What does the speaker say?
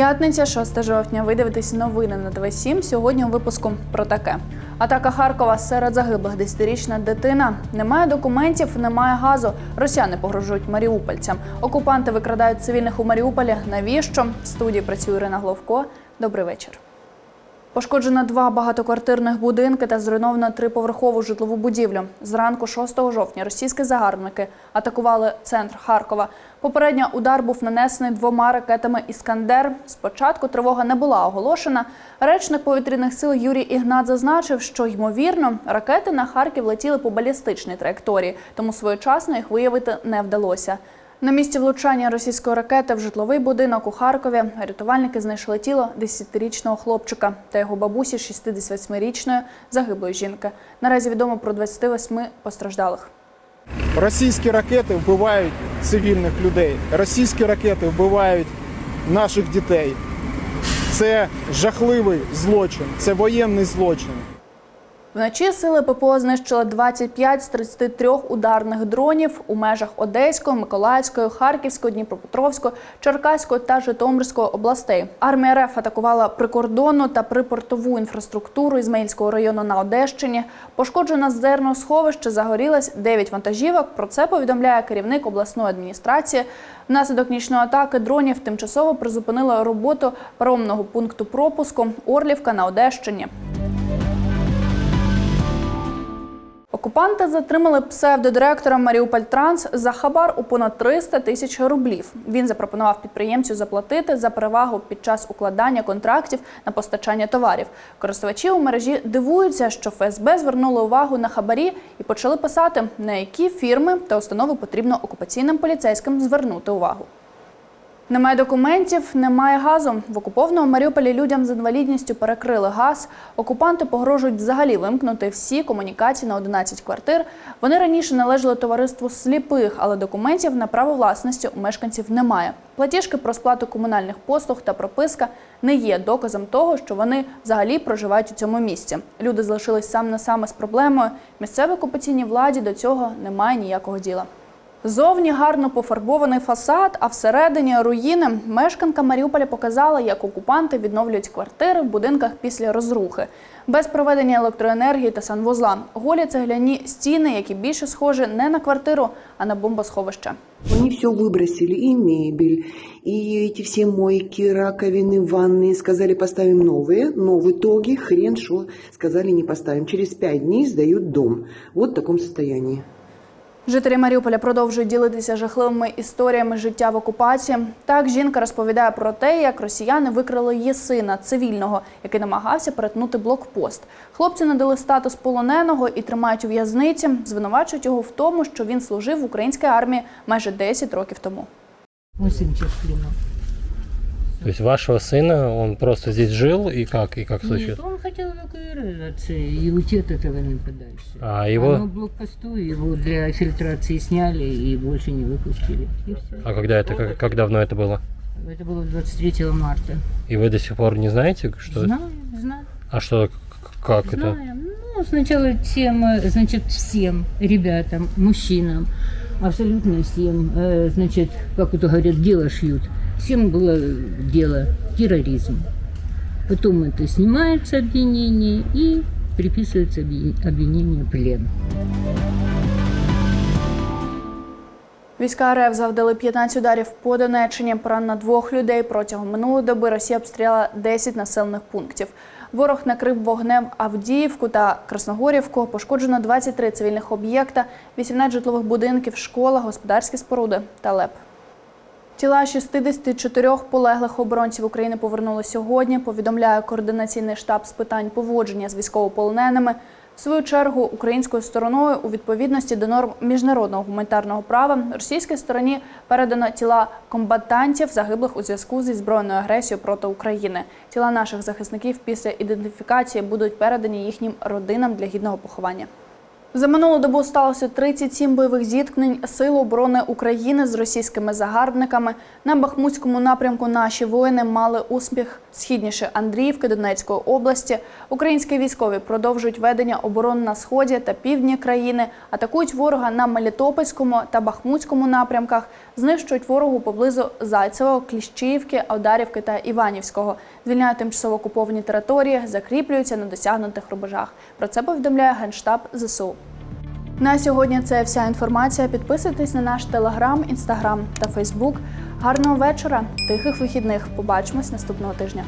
П'ятниця, 6 жовтня. Ви дивитесь новини на ТВ 7 Сьогодні у випуску про таке. Атака Харкова серед загиблих десятирічна дитина. Немає документів, немає газу. Росіяни погрожують маріупольцям. Окупанти викрадають цивільних у Маріуполі. Навіщо? В студії працює Ірина Головко. Добрий вечір. Пошкоджено два багатоквартирних будинки та зруйновано триповерхову житлову будівлю. Зранку 6 жовтня російські загарбники атакували центр Харкова. Попередньо удар був нанесений двома ракетами Іскандер. Спочатку тривога не була оголошена. Речник повітряних сил Юрій Ігнат зазначив, що ймовірно ракети на Харків летіли по балістичній траєкторії, тому своєчасно їх виявити не вдалося. На місці влучання російської ракети в житловий будинок у Харкові рятувальники знайшли тіло 10-річного хлопчика та його бабусі 68-річної загиблої жінки. Наразі відомо про 28 постраждалих. Російські ракети вбивають цивільних людей. Російські ракети вбивають наших дітей. Це жахливий злочин, це воєнний злочин. Вночі сили ППО знищили 25 з 33 ударних дронів у межах Одеської, Миколаївської, Харківської, Дніпропетровської, Черкаської та Житомирської областей. Армія РФ атакувала прикордонну та припортову інфраструктуру Ізмаїльського району на Одещині. Пошкоджено зерносховище, загорілось 9 вантажівок. Про це повідомляє керівник обласної адміністрації. Внаслідок нічної атаки дронів тимчасово призупинили роботу паромного пункту пропуску Орлівка на Одещині. Окупанти затримали псевдодиректора Маріуполь Транс за хабар у понад 300 тисяч рублів. Він запропонував підприємцю заплатити за перевагу під час укладання контрактів на постачання товарів. Користувачі у мережі дивуються, що ФСБ звернули увагу на хабарі і почали писати, на які фірми та установи потрібно окупаційним поліцейським звернути увагу. Немає документів, немає газу. В окупованому Маріуполі людям з інвалідністю перекрили газ. Окупанти погрожують взагалі вимкнути всі комунікації на 11 квартир. Вони раніше належали товариству сліпих, але документів на право власності у мешканців немає. Платіжки про сплату комунальних послуг та прописка не є доказом того, що вони взагалі проживають у цьому місці. Люди залишились сам на саме з проблемою. Місцевій окупаційній владі до цього немає ніякого діла. Зовні гарно пофарбований фасад, а всередині руїни. Мешканка Маріуполя показала, як окупанти відновлюють квартири в будинках після розрухи. Без проведення електроенергії та санвузла. Голі цегляні стіни, які більше схожі не на квартиру, а на бомбосховище. Они все выбросили, и мебель, и эти все мойки, раковины, ванны. Сказали, поставим новые, но в итоге хрен что сказали, не поставим. Через пять дней сдают дом. Вот в таком состоянии. Жителі Маріуполя продовжують ділитися жахливими історіями життя в окупації. Так жінка розповідає про те, як росіяни викрали її сина цивільного, який намагався перетнути блокпост. Хлопці надали статус полоненого і тримають у в'язниці. Звинувачують його в тому, що він служив в українській армії майже 10 років тому. В плену. То есть вашего сына, он просто здесь жил и как, и как случилось? Нет, он хотел эвакуироваться и уйти от этого места подальше. А его, Но блокпосту его для фильтрации сняли и больше не выпустили. И все. а когда это, как, как давно это было? Это было 23 марта. И вы до сих пор не знаете, что? Знаю, знаю. А что, как это? Знаем. Ну, сначала всем, э, значит, всем ребятам, мужчинам, абсолютно всем, э, значит, как это говорят, дело шьют. Всем было дело терроризм. Потом это снимается обвинение и приписывается обви- обвинение плен. Війська РФ завдали 15 ударів по Донеччині. Поранено двох людей. Протягом минулої доби Росія обстріляла 10 населених пунктів. Ворог накрив вогнем Авдіївку та Красногорівку. Пошкоджено 23 цивільних об'єкта, 18 житлових будинків, школа, господарські споруди та ЛЕП. Тіла 64 полеглих оборонців України повернули сьогодні. Повідомляє координаційний штаб з питань поводження з військовополоненими. В свою чергу українською стороною у відповідності до норм міжнародного гуманітарного права російській стороні передано тіла комбатантів, загиблих у зв'язку зі збройною агресією проти України. Тіла наших захисників після ідентифікації будуть передані їхнім родинам для гідного поховання. За минулу добу сталося 37 бойових зіткнень Сил оборони України з російськими загарбниками. На Бахмутському напрямку наші воїни мали успіх східніше Андріївки Донецької області. Українські військові продовжують ведення оборон на сході та півдні країни, атакують ворога на Мелітопольському та Бахмутському напрямках, знищують ворогу поблизу Зайцевого, Кліщіївки, Аударівки та Іванівського. Звільняють тимчасово окуповані території, закріплюються на досягнутих рубежах. Про це повідомляє генштаб ЗСУ. На сьогодні це вся інформація. Підписуйтесь на наш телеграм, інстаграм та фейсбук. Гарного вечора, тихих вихідних. Побачимось наступного тижня.